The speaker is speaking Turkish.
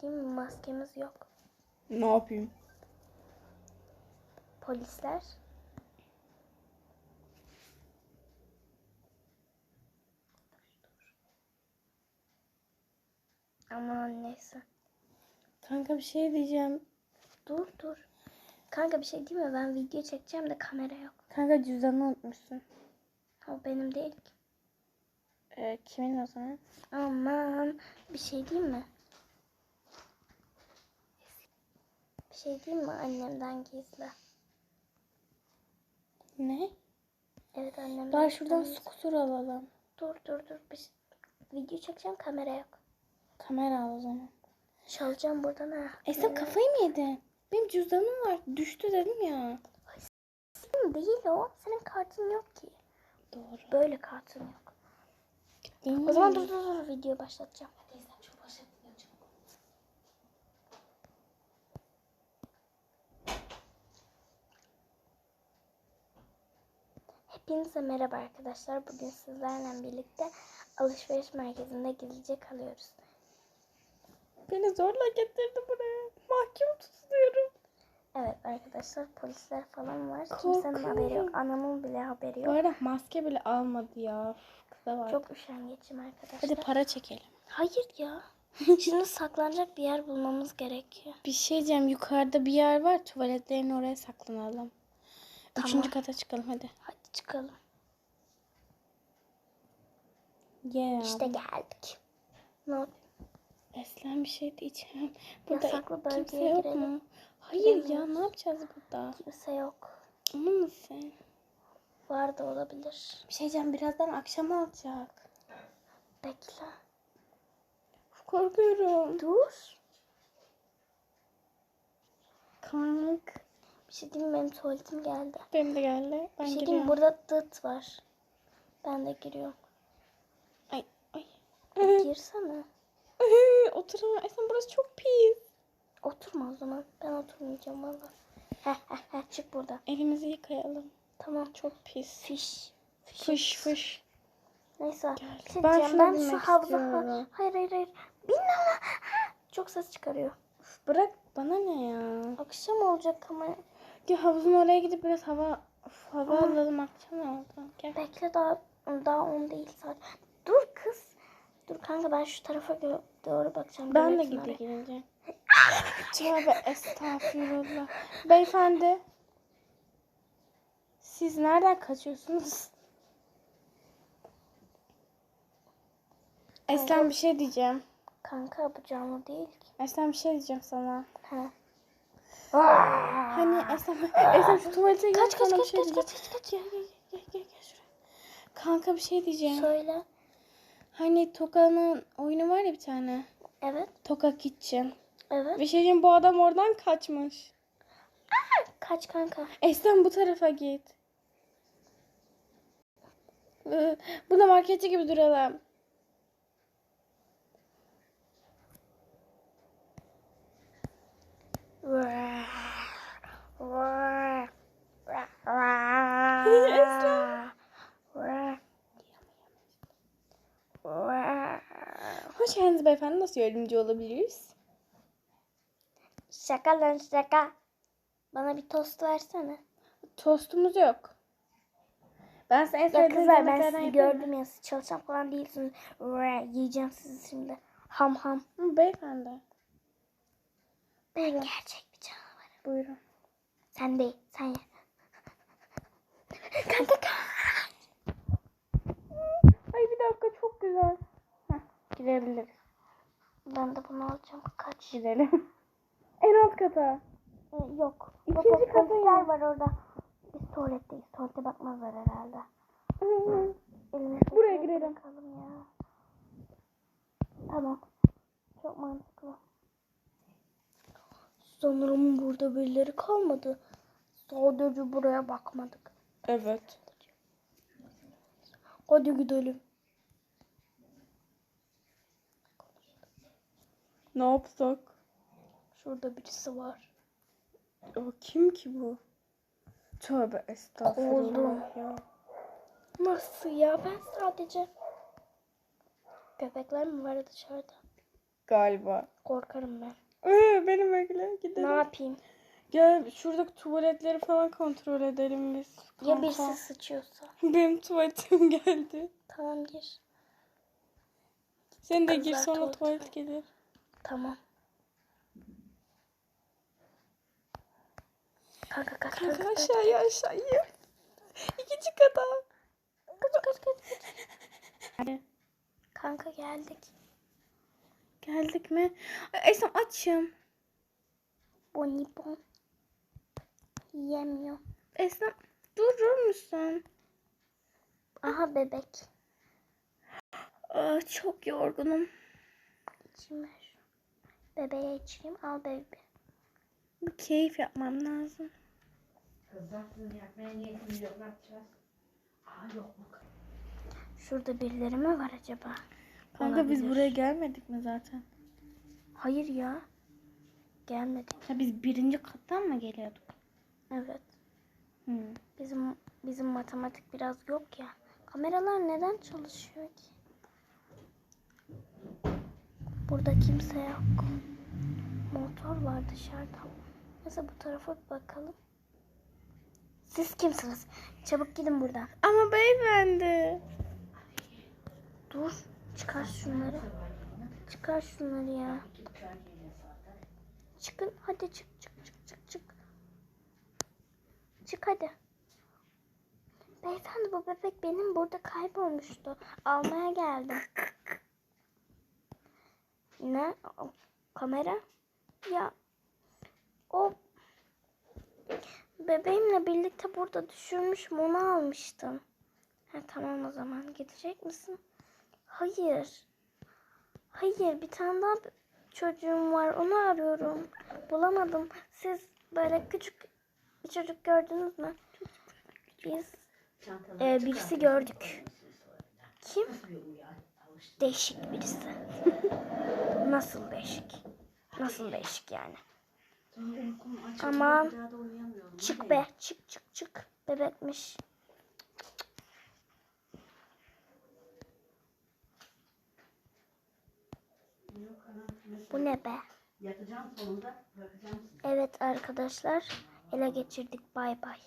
diyeyim mi? Maskemiz yok. Ne yapayım? Polisler. Aman neyse. Kanka bir şey diyeceğim. Dur dur. Kanka bir şey değil mi? Ben video çekeceğim de kamera yok. Kanka cüzdanını unutmuşsun. O benim değil ki. Ee, kimin o zaman? Aman bir şey diyeyim mi? Bir şey diyeyim mi? Annemden gizli. Ne? Evet annemden. Daha şuradan gizli. skuter alalım. Dur dur dur. Şey- Video çekeceğim kamera yok. Kamera al o zaman. Çalacağım buradan ha. E sen kafayı mı yedin? Benim cüzdanım var. Düştü dedim ya. Senin değil o. Senin kartın yok ki. Doğru. Böyle kartın yok. Değil O zaman mi? dur dur dur video başlatacağım. Hepinize merhaba arkadaşlar. Bugün sizlerle birlikte alışveriş merkezinde gizlice kalıyoruz. Beni zorla getirdi buraya. Mahkum tutuluyorum. Evet arkadaşlar polisler falan var. Kimsenin haberi yok. Anamın bile haberi Bu yok. arada maske bile almadı ya. Kıza var. Çok üşengeçim arkadaşlar. Hadi para çekelim. Hayır ya. Şimdi saklanacak bir yer bulmamız gerekiyor. Bir şey diyeceğim. Yukarıda bir yer var. Tuvaletlerin oraya saklanalım. Tamam. Üçüncü kata çıkalım hadi. Hadi çıkalım. Yeah. İşte geldik. Ne yap- Eslen bir şey diyeceğim. Burada Yasaklı kimse bölgeye yok girelim. mu? Hayır ya Giremeyiz. ne yapacağız burada? Kimse yok. Emin misin? Var da olabilir. Bir şey diyeceğim birazdan akşam olacak. Bekle. Korkuyorum. Dur. Kank. Bir şey diyeyim? Benim tuvaletim geldi. Benim de geldi. Ben Bir şey diyeyim. Burada dıt var. Ben de giriyorum. Ay ay. Girsene. Ay, Oturamam. Esen burası çok pis. Oturma o zaman. Ben oturmayacağım valla. Heh heh heh çık burada. Elimizi yıkayalım. Tamam. Çok pis. Fiş. Fış fış. Neyse. Gel. Şey Ben şuna Ben şu havza... istiyorum. Hayır hayır hayır. Bin ama. Ha, Çok ses çıkarıyor. Bırak bana ne ya? Akşam olacak ama. Gel havuzun oraya gidip biraz hava Uf, hava Ama- alalım akşam oldu. Gel. Bekle daha daha on değil saat. Dur kız. Dur kanka ben şu tarafa doğru bakacağım. Ben de Görürsün orayı. gideyim. Tövbe estağfurullah. Beyefendi. Siz nereden kaçıyorsunuz? Eslem bir şey diyeceğim. Kanka bu canlı değil ki. Eslem bir şey diyeceğim sana. Ha. Hani Eslem, Eslem şu tuvalete gel Kaç kaç kaç şey kaç diyeceğim. kaç kaç. Gel gel gel gel gel şuraya. Kanka bir şey diyeceğim. Söyle. Hani Toka'nın oyunu var ya bir tane. Evet. Toka Kitchen. Evet. Bir şey diyeceğim bu adam oradan kaçmış. Kaç kanka. Eslem bu tarafa git. Bu da marketçi gibi duralım. Hoş geldiniz beyefendi. Nasıl yardımcı olabiliriz? Şaka lan şaka. Bana bir tost versene. Tostumuz yok. Ben size en Ya sevdiğiniz kızlar ben yemeklerden sizi gördüm ya siz çalışan falan değilsiniz. Yiyeceğim sizi şimdi. Ham ham. Hı, beyefendi. Ben Buyurun. gerçek bir canavarım. Buyurun. Sen değil. Sen ye. Kanka kanka. Ay bir dakika çok güzel. Heh, girebiliriz. Ben de bunu alacağım. Kaç? Gidelim. en alt kata. Ee, yok. İkinci kata polisler var orada. Biz tuvaletteyiz. Tuvalete bakmazlar herhalde. Buraya girelim. Bakalım ya. Tamam. Çok mantıklı. Sanırım burada birileri kalmadı. Sadece buraya bakmadık. Evet. Hadi gidelim. Ne yapsak? Şurada birisi var. O kim ki bu? Tövbe estağfurullah ya. Nasıl ya? Ben sadece... Köpekler mi var dışarıda? galiba. Korkarım ben. Ee, benim öyle Ne gidelim. yapayım? Gel şuradaki tuvaletleri falan kontrol edelim biz. Ya kanka. birisi sıçıyorsa? Benim tuvaletim geldi. Tamam gir. Sen de gir Kızlar sonra tuvaleti tuvalet gelir. Tamam. Kanka kaç Kanka kanka aşağıya aşağıya. İkinci kata. Kaç kaç kaç. kaç. Kanka geldik. Geldik mi? Ay, Esam açım. Bonibon. Yiyemiyor. Esam durur musun? Aha bebek. Aa, çok yorgunum. İçeyim ver. Bebeğe içeyim. Al bebeği. Bir keyif yapmam lazım. Kızlar yapmaya niyetiniz yok ne yapacağız? Aa yok mu? Şurada birileri mi var acaba? Kanka biz Olabilir. buraya gelmedik mi zaten? Hayır ya. Gelmedik. Ha, biz birinci kattan mı geliyorduk? Evet. Hı. Bizim bizim matematik biraz yok ya. Kameralar neden çalışıyor ki? Burada kimse yok. Motor var dışarıda. Neyse bu tarafa bir bakalım. Siz kimsiniz? Çabuk gidin buradan. Ama beyefendi. Dur. Çıkar şunları. Çıkar şunları ya. Çıkın. Hadi çık çık çık çık çık. Çık hadi. Beyefendi bu bebek benim burada kaybolmuştu. Almaya geldim. Ne? O, kamera? Ya o bebeğimle birlikte burada düşürmüşüm onu almıştım. Ha, tamam o zaman gidecek misin? Hayır. Hayır bir tane daha çocuğum var onu arıyorum. Bulamadım. Siz böyle küçük bir çocuk gördünüz mü? Biz e, birisi gördük. Kim? Değişik birisi. Nasıl değişik? Nasıl değişik yani? Aman çık be çık çık çık bebekmiş. Bu ne be? Yatacağım sonunda. Evet arkadaşlar ele geçirdik bay bay.